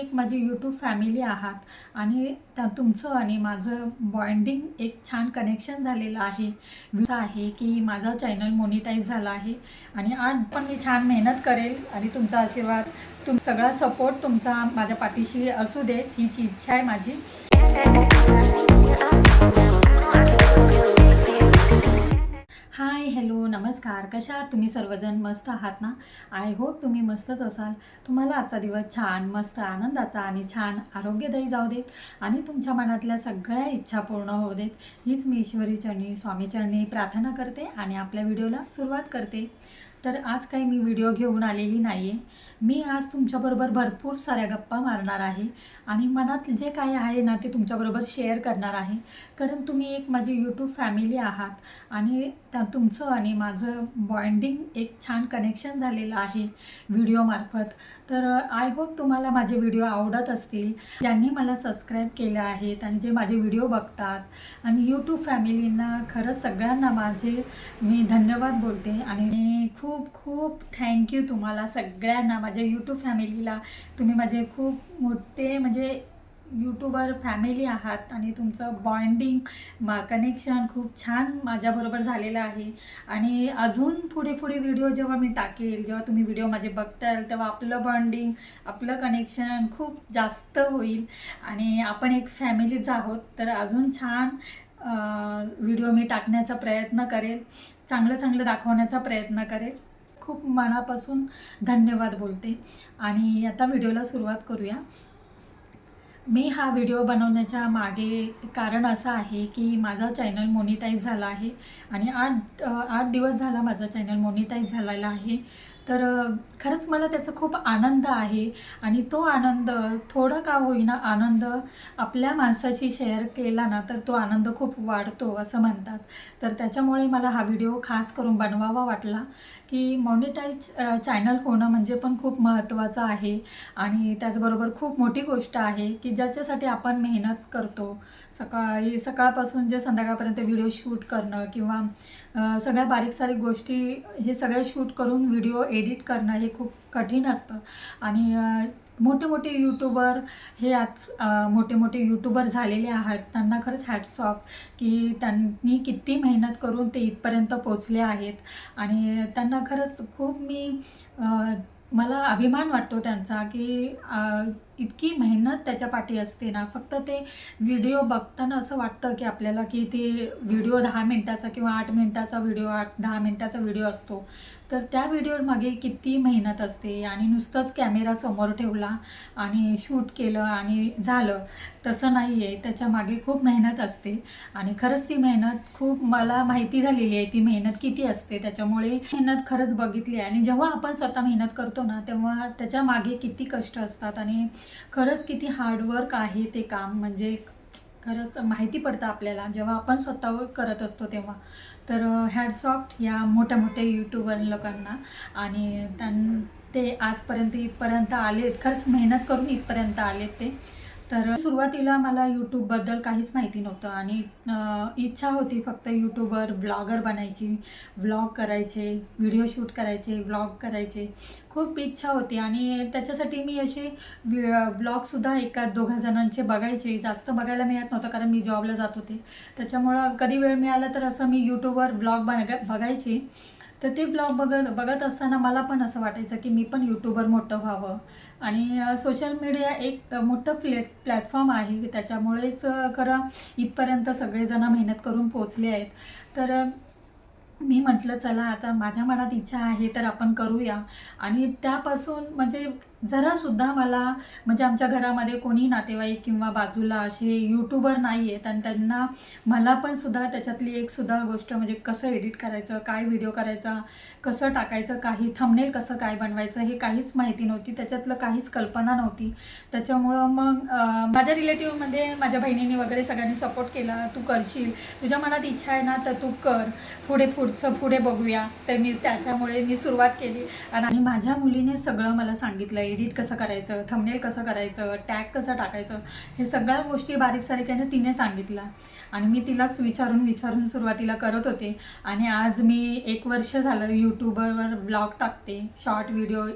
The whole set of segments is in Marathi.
एक माझी यूट्यूब फॅमिली आहात. आणि त्या तुमचं आणि माझं बॉन्डिंग एक छान कनेक्शन झालेलं आहे. विचा आहे की माझा चॅनल मोनिटाईज झाला आहे. आणि आज पण मी छान मेहनत करेल आणि तुमचा आशीर्वाद तुम सगळा सपोर्ट तुमचा माझ्या पाठीशी असू देत. हीच इच्छा आहे माझी. हाय हॅलो नमस्कार. कशा आहात तुम्ही? सर्वजण मस्त आहात ना? आय होप तुम्ही मस्तच असाल. तुम्हाला आजचा दिवस छान मस्त आनंदाचा आणि छान आरोग्यदायी जाऊ देत आणि तुमच्या मनातल्या सगळ्या इच्छा पूर्ण होऊ देत. हीच मी ईश्वरी चरणी स्वामीचरणी प्रार्थना करते आणि आपल्या व्हिडिओला सुरुवात करते. तर आज काही मी व्हिडिओ घेऊन आलेली नाही आहे मी आज तुमच्याबरोबर भरपूर साऱ्या गप्पा मारणार आहे आणि मनात जे काही आहे ना ते तुमच्याबरोबर शेअर करणार आहे. कारण तुम्ही एक माझी यूट्यूब फॅमिली आहात आणि त्या तुमचं आणि माझं बॉन्डिंग एक छान कनेक्शन झालेलं आहे व्हिडिओमार्फत तर आय होप तुम्हाला माझे व्हिडिओ आवडत असतील. ज्यांनी मला सबस्क्राईब केलं आहेत आणि जे माझे व्हिडिओ बघतात आणि यूट्यूब फॅमिलींना खरंच सगळ्यांना माझे मी धन्यवाद बोलते आणि खूप खूप थँक्यू तुम्हाला सगळ्यांना. माझ्या यूट्यूब फॅमिलीला तुम्ही माझे खूप मोठे म्हणजे यूट्यूबर फॅमिली आहात आणि तुमचं बॉन्डिंग मा कनेक्शन खूप छान माझ्याबरोबर झालेलं आहे. आणि अजून पुढे पुढे व्हिडिओ जेव्हा मी टाकेल जेव्हा तुम्ही व्हिडिओ माझे बघताल तेव्हा आपलं बॉन्डिंग आपलं कनेक्शन खूप जास्त होईल. आणि आपण एक फॅमिलीच आहोत तर अजून छान व्हिडिओ मी टाकण्याचा प्रयत्न करेल. चांगलं चांगलं दाखवण्याचा प्रयत्न करेल. खूप मनापासून धन्यवाद बोलते. आणि आता व्हिडिओला सुरुवात करूया. मी हा व्हिडिओ बनवण्याच्या मागे कारण असं आहे की माझा चॅनल मोनिटाईज झाला आहे आणि आठ आठ दिवस झाला माझा चॅनल मोनिटाईज झालेला आहे. तर खरंच मला त्याचा खूप आनंद आहे आणि तो आनंद थोडा का होईना आनंद आपल्या माणसाशी शेअर केला ना तर तो आनंद खूप वाढतो असं म्हणतात. तर त्याच्यामुळे मला हा व्हिडिओ खास करून बनवावा वाटला की मॉनिटाईज चॅनल होणं म्हणजे पण खूप महत्त्वाचं आहे. आणि त्याचबरोबर खूप मोठी गोष्ट आहे की ज्याच्यासाठी आपण मेहनत करतो. सकाळी सकाळपासून जे संध्याकाळपर्यंत व्हिडिओ शूट करणं किंवा सगळ्या बारीक सारीक गोष्टी हे सगळे शूट करून व्हिडिओ एडिट करणं हे खूप कठीण असतं. आणि मोठे मोठे यूट्यूबर हे आज मोठे मोठे यूट्यूबर झालेले आहेत. त्यांना खरंच हॅट्स ऑफ की त्यांनी किती मेहनत करून ते इथपर्यंत पोचले आहेत. आणि त्यांना खरंच खूप मी मला अभिमान वाटतो त्यांचा की इतकी मेहनत त्याच्या पाठी असते ना फक्त ते व्हिडिओ बघताना असं वाटतं की आपल्याला की ते व्हिडिओ दहा मिनटाचा किंवा आठ मिनटाचा व्हिडिओ आठ दहा मिनटाचा व्हिडिओ असतो. तर त्या व्हिडिओमागे किती मेहनत असते आणि नुसतंच कॅमेरा समोर ठेवला आणि शूट केलं आणि झालं तसं नाही आहे त्याच्यामागे खूप मेहनत असते आणि खरंच ती मेहनत खूप मला माहिती झालेली आहे ती मेहनत किती असते. त्याच्यामुळे मेहनत खरंच बघितली आहे. आणि जेव्हा आपण स्वतः मेहनत करतो ना तेव्हा त्याच्यामागे किती कष्ट असतात आणि खरंच किती हार्डवर्क आहे ते काम. म्हणजे खरंच माहिती पडतं आपल्याला. जेव्हा आपण स्वतःवर करत असतो तेव्हा. तर हॅडसॉफ्ट या मोठ्या मोठ्या यूट्यूबर लोकांना. आणि त्यां ते आजपर्यंत इथपर्यंत आलेत. खरंच मेहनत करून इथपर्यंत आलेत ते. तर सुरुवातीला मला यूट्यूबबद्दल काहीच माहिती नव्हतं आणि इच्छा होती फक्त यूट्यूबवर ब्लॉगर बनायची व्लॉग करायचे व्हिडिओ शूट करायचे व्लॉग करायचे. खूप इच्छा होती आणि त्याच्यासाठी मी असे व्लॉगसुद्धा एका दोघा जणांचे बघायचे. जास्त बघायला मिळत नव्हतं कारण मी जॉबला जात होते. त्याच्यामुळं कधी वेळ मिळाला तर असं मी यूट्यूबवर ब्लॉग बन बघायचे. तर ते ब्लॉग बघत बघत असताना मला पण असं वाटायचं की मी पण यूट्यूबर मोठं व्हावं. आणि सोशल मीडिया एक मोठं प्लेट प्लॅटफॉर्म आहे. त्याच्यामुळेच खरं इथपर्यंत सगळेजण मेहनत करून पोचले आहेत. तर मी म्हटलं चला आता माझ्या मनात इच्छा आहे तर आपण करूया. आणि त्यापासून म्हणजे जरासुद्धा मला म्हणजे आमच्या घरामध्ये कोणी नातेवाईक किंवा बाजूला असे यूट्यूबर नाही आहेत आणि त्यांना मला पण सुद्धा त्याच्यातली एक सुद्धा गोष्ट म्हणजे कसं एडिट करायचं काय व्हिडिओ करायचा कसं टाकायचं काही थंबनेल कसं काय बनवायचं हे काहीच माहिती नव्हती. त्याच्यातलं काहीच कल्पना नव्हती. त्याच्यामुळं मग माझ्या रिलेटिव्हमध्ये माझ्या बहिणीने वगैरे सगळ्यांनी सपोर्ट केला तू करशील तुझ्या मनात इच्छा आहे ना तर तू कर. पुढे. पुढचं पुढे बघूया. तर मी त्याच्यामुळे मी सुरुवात केली. आणि माझ्या मुलीने सगळं मला सांगितलं. एडिट कसं करायचं? थंबनेल कसं करायचं? टॅग कसं टाकायचं? हे सगळ्या गोष्टी बारीक सारीक्याने तिने सांगितलं आणि मी तिलाच विचारून विचारून सुरुवातीला करत होते. आणि आज मी एक वर्ष झालं यूट्यूबवर ब्लॉग टाकते. शॉर्ट व्हिडिओ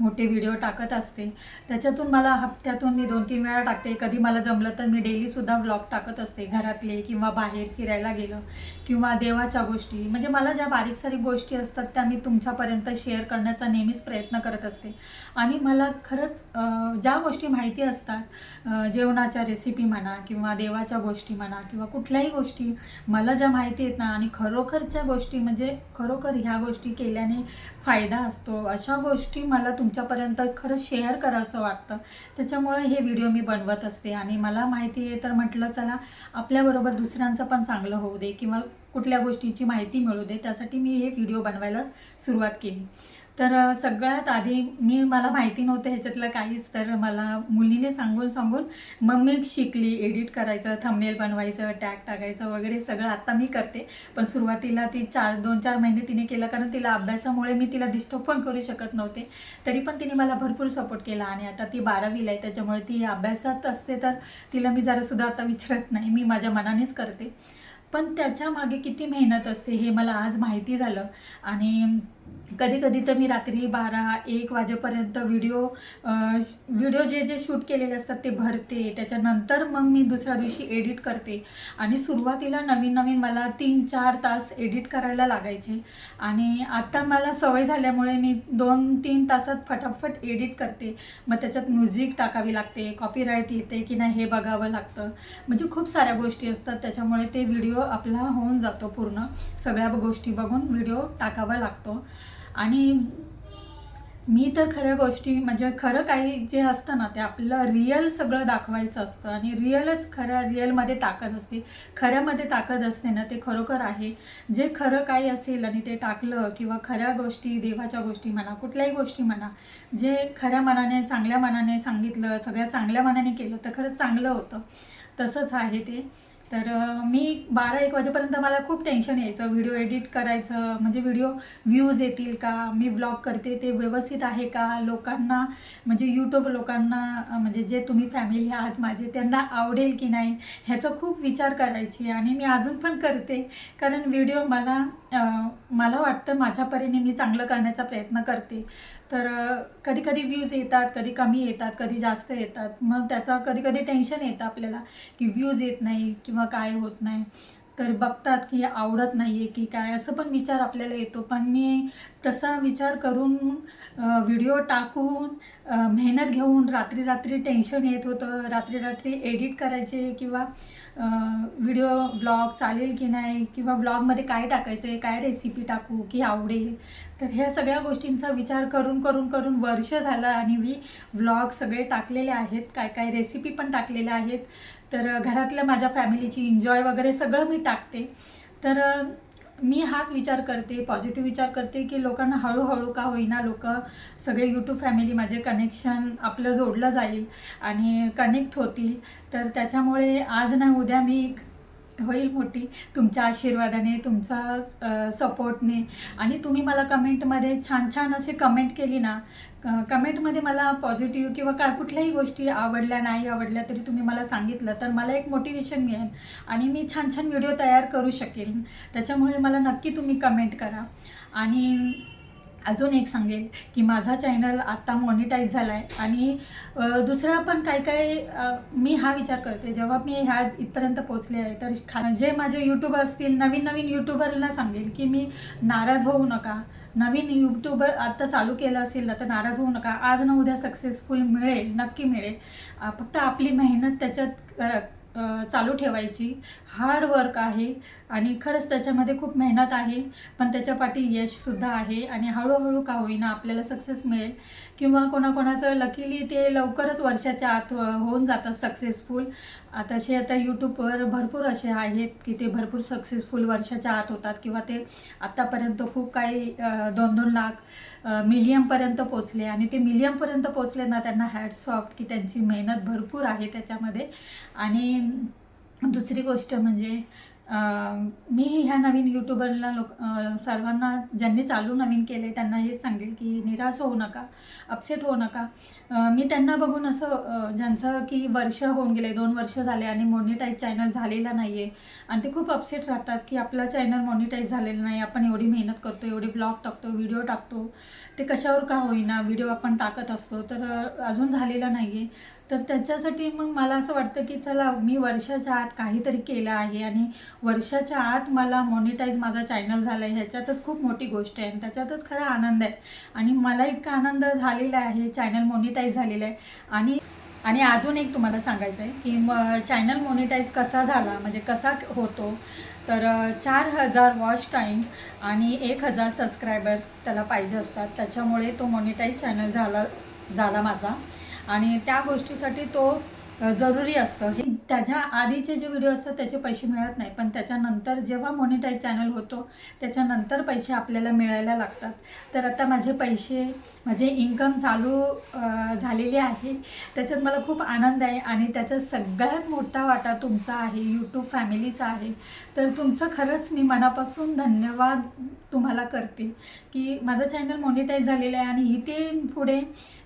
मोठे व्हिडिओ टाकत असते. त्याच्यातून मला हप्त्यातून मी दोन तीन वेळा टाकते. कधी मला जमलं तर मी डेलीसुद्धा व्लॉग टाकत असते. घरातले किंवा बाहेर फिरायला गेलं किंवा देवाच्या गोष्टी. म्हणजे मला ज्या बारीक सारीक गोष्टी असतात त्या मी तुमच्यापर्यंत शेअर करण्याचा नेहमीच प्रयत्न करत असते. आणि मला खरंच ज्या गोष्टी माहिती असतात जेवणाच्या रेसिपी म्हणा किंवा देवाच्या गोष्टी म्हणा किंवा कुठल्याही गोष्टी मला ज्या माहिती आहेत ना आणि खरोखरच्या गोष्टी म्हणजे खरोखर ह्या गोष्टी केल्याने फायदा असतो. अशा गोष्टी मला तुम तुमच्यापर्यंत खरंच शेअर करावंसं वाटतं. त्याच्यामुळे हे व्हिडिओ मी बनवत असते. आणि मला माहिती आहे तर म्हटलं चला आपल्याबरोबर दुसऱ्यांचं पण चांगलं होऊ दे किंवा कुठल्या गोष्टीची माहिती मिळू दे त्यासाठी मी हे व्हिडिओ बनवायला सुरुवात केली. तर सगळ्यात आधी मी मला माहिती नव्हतं ह्याच्यातलं काहीच तर मला मुलीने सांगून सांगून मग मी शिकली एडिट करायचं थंबनेल बनवायचं टॅग टाकायचं वगैरे सगळं आत्ता मी करते. पण सुरुवातीला ती चार दोन चार महिने तिने केलं कारण तिला अभ्यासामुळे मी तिला डिस्टर्ब पण करू शकत नव्हते. तरी पण तिने मला भरपूर सपोर्ट केला आणि आता ती बारावीला आहे त्याच्यामुळे ती अभ्यासात असते तर तिला मी जरासुद्धा आता विचारत नाही मी माझ्या मनानेच करते. पण त्याच्यामागे किती मेहनत असते हे मला आज माहिती झालं. आणि कधी कधी तर मी रात्री बारा एक वाजेपर्यंत व्हिडिओ व्हिडिओ जे जे शूट केलेले असतात ते भरते. त्याच्यानंतर मग मी दुसऱ्या दिवशी एडिट करते. आणि सुरुवातीला नवीन नवीन मला तीन चार तास एडिट करायला लागायचे. आणि आत्ता मला सवय झाल्यामुळे मी दोन तीन तासात फटाफट एडिट करते. मग त्याच्यात म्युझिक टाकावी लागते कॉपीराईट येते की नाही हे बघावं लागतं. म्हणजे खूप साऱ्या गोष्टी असतात. त्याच्यामुळे ते व्हिडिओ आपला होऊन जातो पूर्ण. सगळ्या गोष्टी बघून व्हिडिओ टाकावा लागतो. आणि मी तर खऱ्या गोष्टी म्हणजे खरं काही जे असतं ना ते आपलं रिअल सगळं दाखवायचं असतं आणि रिअलच खऱ्या रिअलमध्ये ताकद असते. खऱ्यामध्ये ताकद असते ना ते खरोखर आहे. जे खरं काही असेल आणि ते टाकलं किंवा खऱ्या गोष्टी देवाच्या गोष्टी म्हणा कुठल्याही गोष्टी म्हणा जे खऱ्या मनाने चांगल्या मनाने सांगितलं सगळ्या चांगल्या मनाने केलं तर खरंच चांगलं होतं. तसंच आहे ते. तर मी बारा एक वाजेपर्यंत मला खूप टेन्शन यायचं. व्हिडिओ एडिट करायचं. म्हणजे व्हिडिओ व्ह्यूज येतील का? मी ब्लॉग करते ते व्यवस्थित आहे का? लोकांना म्हणजे यूट्यूब लोकांना म्हणजे जे तुम्ही फॅमिली आहात माझे त्यांना आवडेल की नाही? ह्याचा खूप विचार करायची आणि मी अजून पण करते. कारण व्हिडिओ मला मला वाटतं माझ्या परीने मी चांगलं करण्याचा प्रयत्न करते. तर कधी कधी व्ह्यूज येतात कधी कमी येतात कधी जास्त येतात. मग त्याचा कधी कधी टेन्शन येतं आपल्याला की व्ह्यूज येत नाही किंवा काय होत नाही. तर बघतात की आवडत नाही आहे की काय असं पण विचार आपल्याला येतो. पण मी तसा विचार करून व्हिडिओ टाकून मेहनत घेऊन रात्री रात्री टेन्शन येत होतं. रात्री रात्री एडिट करायचे किंवा व्हिडिओ व्लॉग चालेल की नाही किंवा व्लॉगमध्ये काय टाकायचं आहे काय रेसिपी टाकू की आवडेल. तर ह्या सगळ्या गोष्टींचा विचार करून करून करून वर्ष झालं आणि मी व्लॉग सगळे टाकलेले आहेत. काय काय रेसिपी पण टाकलेल्या आहेत. तर घरातल्या माझ्या फॅमिलीची एन्जॉय वगैरे सगळं मी टाकते. तर मी हाच विचार करते पॉझिटिव्ह विचार करते की लोकांना हळूहळू का होईना लोक सगळे यूट्यूब फॅमिली माझे कनेक्शन आपलं जोडलं जाईल आणि कनेक्ट होतील. तर त्याच्यामुळे आज ना उद्या मी होईल मोठी. तुमच्या आशीर्वादाने तुमचा सपोर्टने आणि तुम्ही मला कमेंटमध्ये छान छान असे कमेंट केली ना कमेंटमध्ये मला पॉझिटिव्ह किंवा काय कुठल्याही गोष्टी आवडल्या नाही आवडल्या तरी तुम्ही मला सांगितलं तर मला एक मोटिवेशन मिळेल. आणि मी छान छान व्हिडिओ तयार करू शकेल त्याच्यामुळे मला नक्की तुम्ही कमेंट करा. आणि अजून एक सांगेल की माझा चॅनल आत्ता मॉनिटाईज झाला आहे आणि दुसरं दुसरा पण काय काय मी हा विचार करते. जेव्हा मी ह्या इथपर्यंत पोचले आहे तर खा जे माझे यूट्यूबर असतील नवीन नवीन यूट्यूबरला सांगेल की मी नाराज होऊ नका. नवीन यूट्यूब आत्ता चालू केलं असेल ना तर नाराज होऊ नका. आज ना उद्या सक्सेसफुल मिळेल नक्की मिळेल. फक्त आपली मेहनत त्याच्यात चालू ठेवायची. हार्ड वर्क आहे आणि खरंच त्याच्यामध्ये खूप मेहनत आहे पण त्याच्या पाठी यशसुद्धा आहे आणि हळूहळू का होईना आपल्याला सक्सेस मिळेल. किंवा कोणाकोणाचं लकीली ते लवकरच वर्षाच्या आत होऊन जातात सक्सेसफुल तसे आता यूट्यूबवर भरपूर असे आहेत की ते भरपूर सक्सेसफुल वर्षाच्या आत होतात किंवा ते आत्तापर्यंत खूप काही दोन दोन लाख मिलियमपर्यंत पोचले आणि ते मिलियमपर्यंत पोचले ना त्यांना हॅड सॉफ्ट की त्यांची मेहनत भरपूर आहे त्याच्यामध्ये. आणि दुसरी गोष्ट म्हणजे मी ह्या नवीन यूट्यूबरला लोक सर्वांना ज्यांनी चालू नवीन केले त्यांना हेच सांगेल की निराश होऊ नका अपसेट होऊ नका. मी त्यांना बघून असं ज्यांचं की वर्ष होऊन गेले दोन वर्ष झाले आणि मॉनिटाईज चॅनल झालेलं नाही आहे आणि ते खूप अपसेट राहतात की आपला चॅनल मॉनिटाईज झालेलं नाही आपण एवढी मेहनत करतो एवढे ब्लॉग टाकतो व्हिडिओ टाकतो ते कशावर का होईना व्हिडिओ आपण टाकत असतो तर अजून झालेलं नाही आहे तर त्याच्यासाठी मग मला असं वाटतं की चला मी वर्षाच्या आत काहीतरी केलं आहे आणि वर्षाच्या आत मला मॉनिटाईज माझा चॅनल झाला आहे. ह्याच्यातच खूप मोठी गोष्ट आहे आणि त्याच्यातच खरा आनंद आहे. आणि मला इतका आनंद झालेला आहे चॅनल मॉनिटाईज झालेलं आहे. आणि आणि अजून एक तुम्हाला सांगायचं आहे की मग चॅनल मॉनिटाईज कसा झाला? म्हणजे कसा होतो? तर चार हजार वॉच टाईम आणि एक हजार सबस्क्रायबर त्याला पाहिजे असतात. त्याच्यामुळे तो मॉनिटाईज चॅनल झाला झाला माझा. आणि त्या गोष्टीसाठी तो जरुरी असतं. हे त्याच्या आधीचे जे व्हिडिओ असतात त्याचे पैसे मिळत नाही. पण त्याच्यानंतर जेव्हा मॉनिटाईज चॅनल होतो त्याच्यानंतर पैसे आपल्याला मिळायला लागतात. तर आता माझे पैसे माझे इन्कम चालू झालेले आहे. त्याच्यात मला खूप आनंद आहे आणि त्याचा सगळ्यात मोठा वाटा तुमचा आहे यूट्यूब फॅमिलीचा आहे. तर तुमचं खरंच मी मनापासून धन्यवाद तुम्हाला करते की माझं चॅनल मॉनिटाईज झालेलं आहे आणि इथे पुढे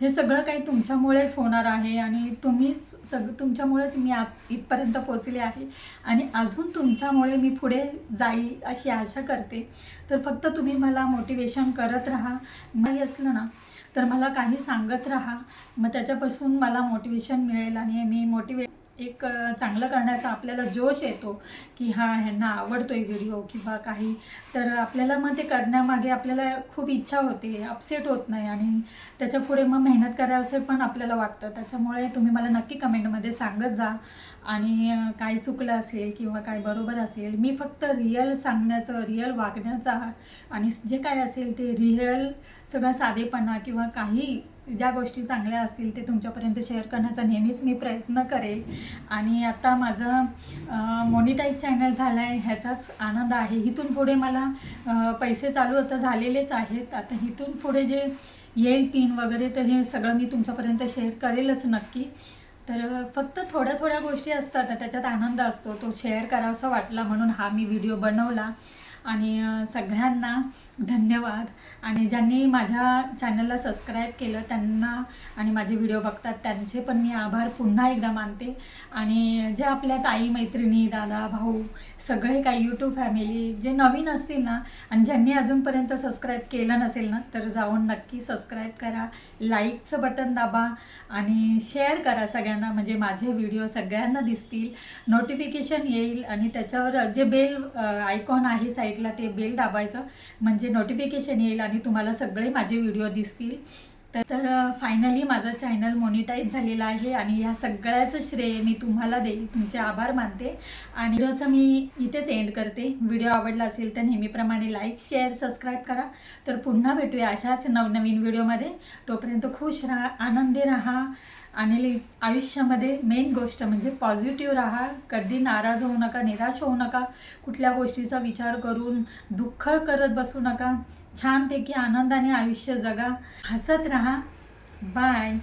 हे सगळं काही तुमच्यामुळेच होणार आहे आणि तुम्हीच सग तुमच्यामुळेच मी आज इथपर्यंत पोचले आहे. आणि अजून तुमच्यामुळे मी पुढे जाईल अशी आशा करते. तर फक्त तुम्ही मला मोटिवेशन करत राहा. नाही असलं ना तर मला काही सांगत राहा. मग त्याच्यापासून मला मोटिवेशन मिळेल आणि मी मोटिवेट एक चांगलं करण्याचा आपल्याला जोश येतो की हां ह्यांना आवडतो आहे व्हिडिओ किंवा काही. तर आपल्याला मग ते करण्यामागे आपल्याला खूप इच्छा होते अपसेट होत नाही आणि त्याच्या पुढे मग मेहनत करावंसं पण आपल्याला वाटतं. त्याच्यामुळे तुम्ही मला नक्की कमेंटमध्ये सांगत जा. आणि काय चुकलं असेल किंवा काय बरोबर असेल मी फक्त रिअल सांगण्याचं रिअल वागण्याचा आणि जे काय असेल ते रिअल सगळं साधेपणा किंवा काही ज्या गोष्टी चांगल्या असतील ते तुमच्यापर्यंत शेअर करण्याचा नेहमीच मी प्रयत्न करेल. आणि आता माझं मॉनिटाईज चॅनल झालं आहे ह्याचाच आनंद आहे. इथून पुढे मला पैसे चालू आता झालेलेच आहेत. आता इथून पुढे जे येईल पिन वगैरे तर हे सगळं मी तुमच्यापर्यंत शेअर करेलच नक्की. तर फक्त थोड्या थोड्या गोष्टी असतात. त्याच्यात आनंद असतो. तो शेअर करावासा वाटला म्हणून हा मी व्हिडिओ बनवला. आणि सगळ्यांना धन्यवाद. आणि ज्यांनी माझ्या चॅनलला सबस्क्राईब केलं त्यांना आणि माझे व्हिडिओ बघतात त्यांचे पण मी आभार पुन्हा एकदा मानते. आणि जे आपल्या ताई मैत्रिणी दादा भाऊ सगळे काही यूट्यूब फॅमिली जे नवीन असतील ना आणि ज्यांनी अजूनपर्यंत सबस्क्राईब केलं नसेल ना तर जाऊन नक्की सबस्क्राईब करा. लाईकचं बटन दाबा आणि शेअर करा सगळ्यांना. म्हणजे माझे व्हिडिओ सगळ्यांना दिसतील. नोटिफिकेशन येईल आणि त्याच्यावर जे बेल आयकॉन आहे साईडला ते बेल दाबायचं. म्हणजे नोटिफिकेशन येईल आणि तुम्हाला सगळे माझे व्हिडिओ दिसतील. तर फायनली माझं चॅनल मॉनिटाईज झालेलं आहे आणि ह्या सगळ्याचं श्रेय मी तुम्हाला देईल. तुमचे आभार मानते. आणि व्हिडिओचं मी इथेच एंड करते. व्हिडिओ आवडला असेल तर नेहमीप्रमाणे लाईक शेअर सबस्क्राईब करा. तर पुन्हा भेटूया अशाच नवनवीन व्हिडिओमध्ये. तोपर्यंत खुश राहा आनंदी राहा आणि आयुष्यामध्ये मेन गोष्ट म्हणजे पॉझिटिव्ह राहा. कधी नाराज होऊ नका निराश होऊ नका. कुठल्या गोष्टीचा विचार करून दुःख करत बसू नका. छानपैकी आनंदाने आयुष्य जगा. हसत राहा. बाय